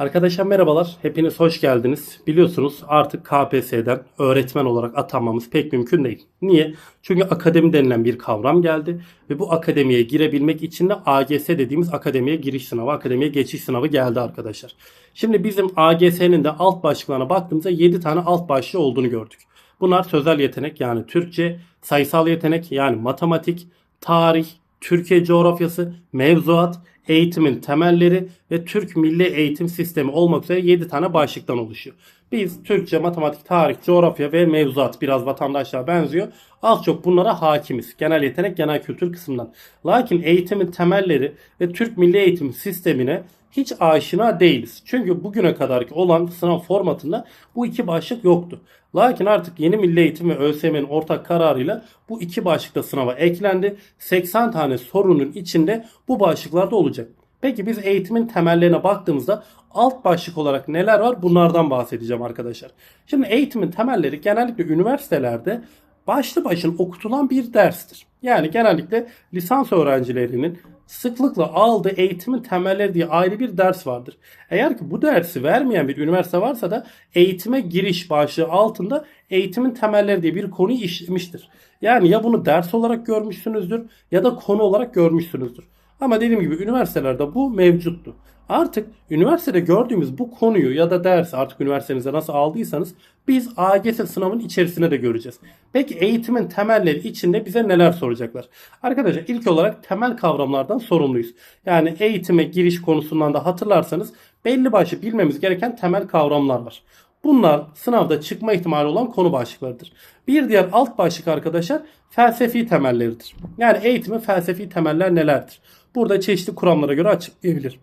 Arkadaşlar merhabalar. Hepiniz hoş geldiniz. Biliyorsunuz artık KPSS'den öğretmen olarak atanmamız pek mümkün değil. Niye? Çünkü akademi denilen bir kavram geldi ve bu akademiye girebilmek için de AGS dediğimiz akademiye giriş sınavı, akademiye geçiş sınavı geldi arkadaşlar. Şimdi bizim AGS'nin de alt başlıklarına baktığımızda 7 tane alt başlığı olduğunu gördük. Bunlar sözel yetenek yani Türkçe, sayısal yetenek yani matematik, tarih, Türkiye coğrafyası, mevzuat, eğitimin temelleri ve Türk Milli Eğitim Sistemi olmak üzere 7 tane başlıktan oluşuyor. Biz Türkçe, matematik, tarih, coğrafya ve mevzuat biraz vatandaşlığa benziyor. Az çok bunlara hakimiz. Genel yetenek, genel kültür kısmından. Lakin eğitimin temelleri ve Türk Milli Eğitim Sistemine hiç aşina değiliz. Çünkü bugüne kadarki olan sınav formatında bu iki başlık yoktu. Lakin artık yeni Milli Eğitim ve ÖSYM'nin ortak kararıyla bu iki başlıkta sınava eklendi. 80 tane sorunun içinde bu başlıklarda olacak. Peki biz eğitimin temellerine baktığımızda alt başlık olarak neler var bunlardan bahsedeceğim arkadaşlar. Şimdi eğitimin temelleri genellikle üniversitelerde başlı başına okutulan bir derstir. Yani genellikle lisans öğrencilerinin sıklıkla aldığı eğitimin temelleri diye ayrı bir ders vardır. Eğer ki bu dersi vermeyen bir üniversite varsa da eğitime giriş başlığı altında eğitimin temelleri diye bir konuyu işlemiştir. Yani ya bunu ders olarak görmüşsünüzdür ya da konu olarak görmüşsünüzdür. Ama dediğim gibi üniversitelerde bu mevcuttu. Artık üniversitede gördüğümüz bu konuyu ya da dersi artık üniversitenize nasıl aldıysanız biz AGS sınavının içerisine de göreceğiz. Peki eğitimin temelleri içinde bize neler soracaklar? Arkadaşlar ilk olarak temel kavramlardan sorumluyuz. Yani eğitime giriş konusundan da hatırlarsanız belli başlı bilmemiz gereken temel kavramlar var. Bunlar sınavda çıkma ihtimali olan konu başlıklarıdır. Bir diğer alt başlık arkadaşlar felsefi temelleridir. Yani eğitimin felsefi temeller nelerdir? Burada çeşitli kuramlara göre açıklayabilir.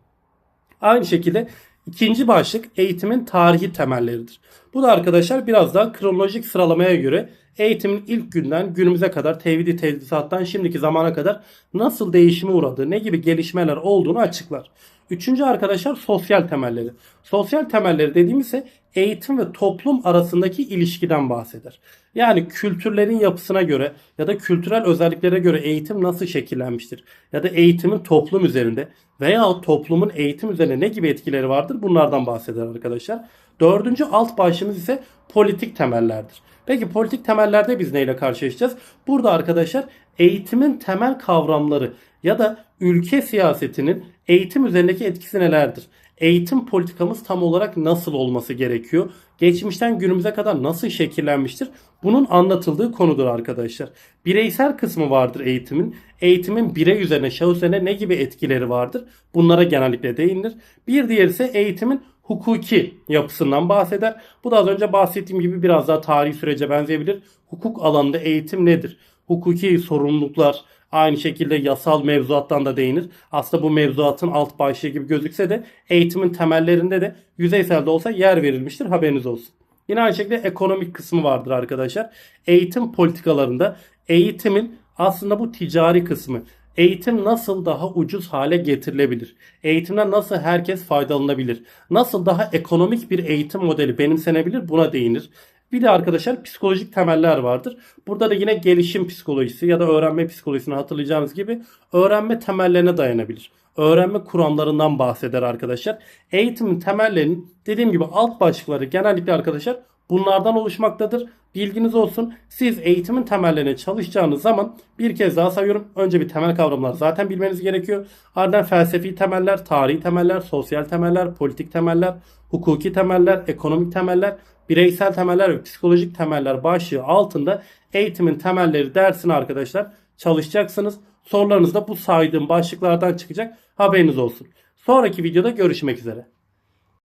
Aynı şekilde ikinci başlık eğitimin tarihi temelleridir. Bu da arkadaşlar biraz daha kronolojik sıralamaya göre eğitimin ilk günden günümüze kadar tevhidi tedrisattan şimdiki zamana kadar nasıl değişime uğradığı, ne gibi gelişmeler olduğunu açıklar. Üçüncü arkadaşlar sosyal temelleri. Sosyal temelleri dediğimizse eğitim ve toplum arasındaki ilişkiden bahseder. Yani kültürlerin yapısına göre ya da kültürel özelliklere göre eğitim nasıl şekillenmiştir? Ya da eğitimin toplum üzerinde veya toplumun eğitim üzerine ne gibi etkileri vardır? Bunlardan bahseder arkadaşlar. Dördüncü alt başlığımız ise politik temellerdir. Peki politik temellerde biz neyle karşılaşacağız? Burada arkadaşlar eğitimin temel kavramları ya da ülke siyasetinin eğitim üzerindeki etkisi nelerdir? Eğitim politikamız tam olarak nasıl olması gerekiyor? Geçmişten günümüze kadar nasıl şekillenmiştir? Bunun anlatıldığı konudur arkadaşlar. Bireysel kısmı vardır eğitimin. Eğitimin birey üzerine, şahıs üzerine ne gibi etkileri vardır? Bunlara genellikle değinilir. Bir diğeri ise eğitimin hukuki yapısından bahseder. Bu da az önce bahsettiğim gibi biraz daha tarihi sürece benzeyebilir. Hukuk alanında eğitim nedir? Hukuki sorumluluklar, Aynı şekilde yasal mevzuattan da değinir. Aslında bu mevzuatın alt başlığı gibi gözükse de eğitimin temellerinde de yüzeysel de olsa yer verilmiştir. Haberiniz olsun. Yine aynı şekilde ekonomik kısmı vardır arkadaşlar. Eğitim politikalarında eğitimin aslında bu ticari kısmı. Eğitim nasıl daha ucuz hale getirilebilir? Eğitimden nasıl herkes faydalanabilir? Nasıl daha ekonomik bir eğitim modeli benimsenebilir? Buna değinir. Bir de arkadaşlar psikolojik temeller vardır. Burada da yine gelişim psikolojisi ya da öğrenme psikolojisini hatırlayacağınız gibi öğrenme temellerine dayanabilir. Öğrenme kuramlarından bahseder arkadaşlar. Eğitimin temellerinin dediğim gibi alt başlıkları genellikle arkadaşlar bunlardan oluşmaktadır. Bilginiz olsun. Siz eğitimin temellerine çalışacağınız zaman bir kez daha sayıyorum. Önce bir temel kavramlar zaten bilmeniz gerekiyor. Ardından felsefi temeller, tarihi temeller, sosyal temeller, politik temeller, hukuki temeller, ekonomik temeller, bireysel temeller ve psikolojik temeller başlığı altında eğitimin temelleri dersini arkadaşlar çalışacaksınız. Sorularınız da bu saydığım başlıklardan çıkacak. Haberiniz olsun. Sonraki videoda görüşmek üzere.